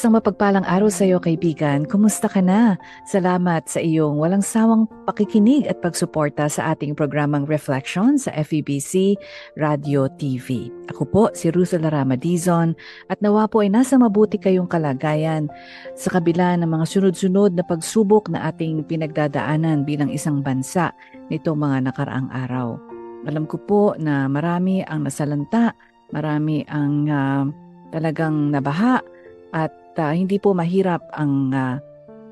Isang mapagpalang araw sa iyo kaibigan. Kumusta ka na? Salamat sa iyong walang sawang pakikinig at pagsuporta sa ating programang Reflection sa FEBC Radio TV. Ako po si Ruthel Ramadizon at nawa po ay nasa mabuti kayong kalagayan sa kabila ng mga sunod-sunod na pagsubok na ating pinagdadaanan bilang isang bansa nitong mga nakaraang araw. Alam ko po na marami ang nasalanta, marami ang uh, talagang nabaha at uh, hindi po mahirap ang uh,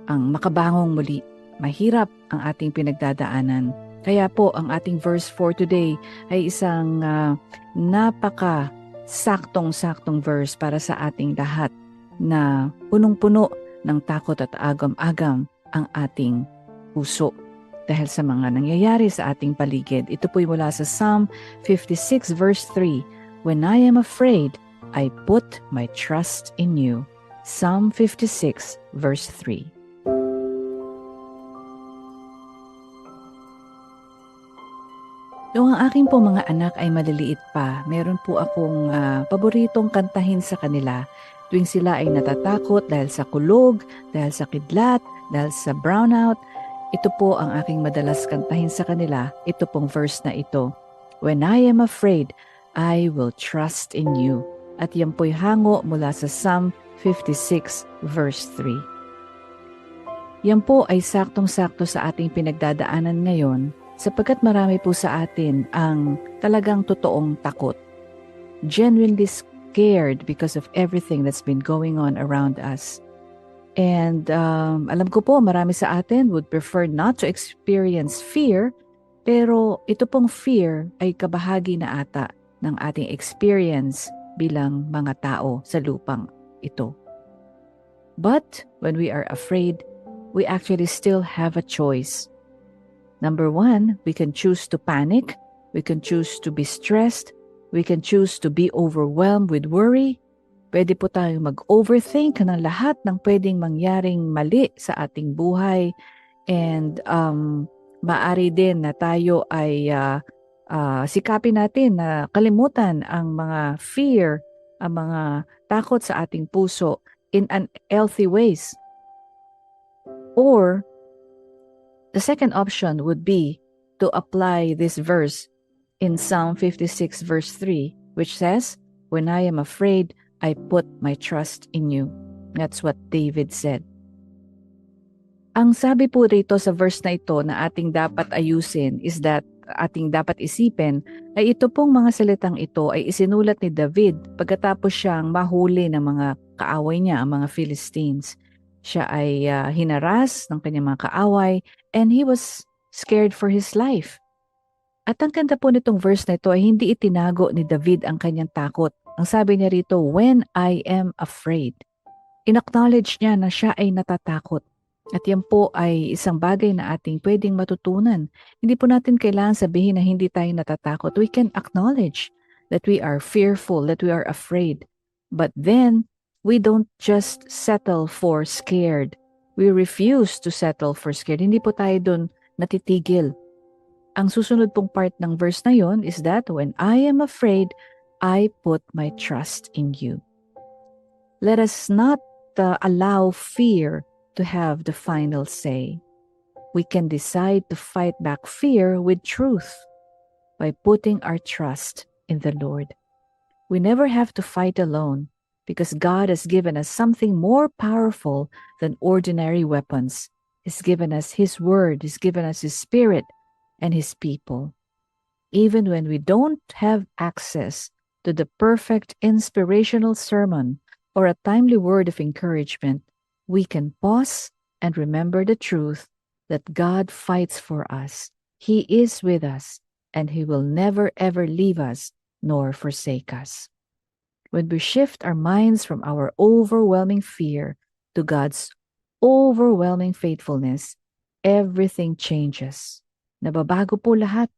ang makabangong muli. Mahirap ang ating pinagdadaanan. Kaya po ang ating verse for today ay isang uh, napaka saktong-saktong verse para sa ating lahat na punong-puno ng takot at agam-agam ang ating puso dahil sa mga nangyayari sa ating paligid. Ito po'y mula sa Psalm 56 verse 3, When I am afraid, I put my trust in you. Psalm 56 verse 3. Noong ang aking po mga anak ay maliliit pa, meron po akong uh, paboritong kantahin sa kanila tuwing sila ay natatakot dahil sa kulog, dahil sa kidlat, dahil sa brownout. Ito po ang aking madalas kantahin sa kanila, ito pong verse na ito. When I am afraid, I will trust in you. At yan po'y hango mula sa Psalm 56 verse 3. Yan po ay saktong-sakto sa ating pinagdadaanan ngayon sapagkat marami po sa atin ang talagang totoong takot. Genuinely scared because of everything that's been going on around us. And um, alam ko po marami sa atin would prefer not to experience fear pero ito pong fear ay kabahagi na ata ng ating experience bilang mga tao sa lupang ito. But when we are afraid, we actually still have a choice. Number one, we can choose to panic, we can choose to be stressed, we can choose to be overwhelmed with worry. Pwede po tayong mag-overthink ng lahat ng pwedeng mangyaring mali sa ating buhay. And um, maari din na tayo ay uh, uh, sikapin natin na kalimutan ang mga fear, ang mga takot sa ating puso in unhealthy ways. Or the second option would be to apply this verse in Psalm 56 verse 3 which says, When I am afraid, I put my trust in you. That's what David said. Ang sabi po rito sa verse na ito na ating dapat ayusin is that ating dapat isipin ay ito pong mga salitang ito ay isinulat ni David pagkatapos siyang mahuli ng mga kaaway niya, ang mga Philistines. Siya ay uh, hinaras ng kanyang mga kaaway and he was scared for his life. At ang ganda po nitong verse na ito ay hindi itinago ni David ang kanyang takot. Ang sabi niya rito, when I am afraid. Inacknowledge niya na siya ay natatakot. At yan po ay isang bagay na ating pwedeng matutunan. Hindi po natin kailangan sabihin na hindi tayo natatakot. We can acknowledge that we are fearful, that we are afraid. But then, we don't just settle for scared. We refuse to settle for scared. Hindi po tayo doon natitigil. Ang susunod pong part ng verse na yon is that when I am afraid, I put my trust in you. Let us not uh, allow fear to have the final say. We can decide to fight back fear with truth by putting our trust in the Lord. We never have to fight alone because God has given us something more powerful than ordinary weapons. He's given us His Word, He's given us His Spirit and His people. Even when we don't have access to the perfect inspirational sermon or a timely word of encouragement, we can pause and remember the truth that God fights for us. He is with us, and He will never ever leave us nor forsake us. When we shift our minds from our overwhelming fear to God's overwhelming faithfulness, everything changes. Nababago po lahat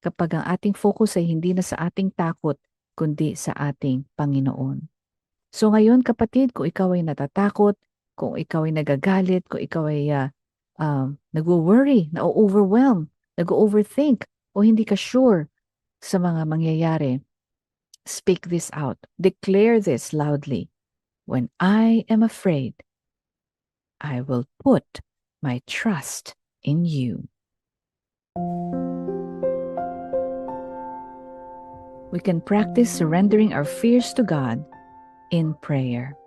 kapag ang ating focus ay hindi na sa ating takot, kundi sa ating Panginoon. So ngayon kapatid, kung ikaw ay natatakot, kung ikaw ay nagagalit, kung ikaw ay uh, um, nag-worry, na-overwhelm, nag-overthink, o hindi ka sure sa mga mangyayari, speak this out. Declare this loudly. When I am afraid, I will put my trust in you. We can practice surrendering our fears to God in prayer.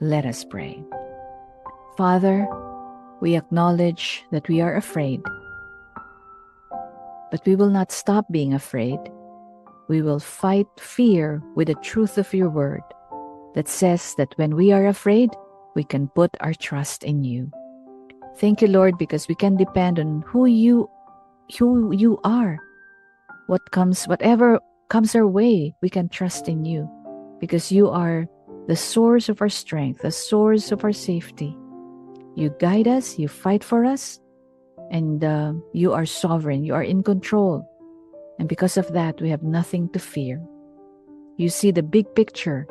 Let us pray. Father, we acknowledge that we are afraid, but we will not stop being afraid. We will fight fear with the truth of your word that says that when we are afraid, we can put our trust in you. Thank you, Lord, because we can depend on who you who you are. What comes whatever comes our way, we can trust in you because you are the source of our strength, the source of our safety. You guide us, you fight for us, and uh, you are sovereign, you are in control. And because of that, we have nothing to fear. You see the big picture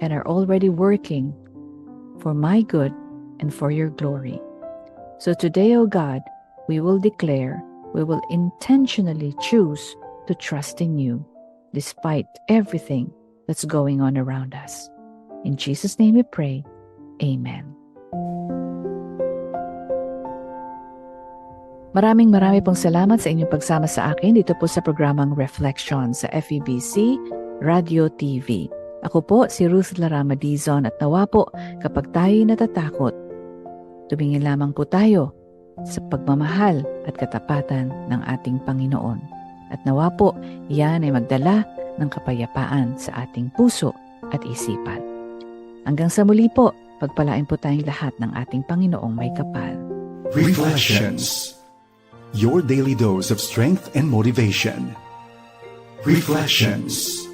and are already working for my good and for your glory. So today, O God, we will declare, we will intentionally choose to trust in you despite everything that's going on around us. In Jesus' name we pray. Amen. Maraming marami pong salamat sa inyong pagsama sa akin dito po sa programang Reflection sa FEBC Radio TV. Ako po si Ruth Larama Dizon at nawa po kapag tayo natatakot, tumingin lamang po tayo sa pagmamahal at katapatan ng ating Panginoon. At nawa po, iyan ay magdala ng kapayapaan sa ating puso at isipan. Hanggang sa muli po, pagpalain po tayong lahat ng ating Panginoong may kapal. Reflections. Your daily dose of strength and motivation. Reflections.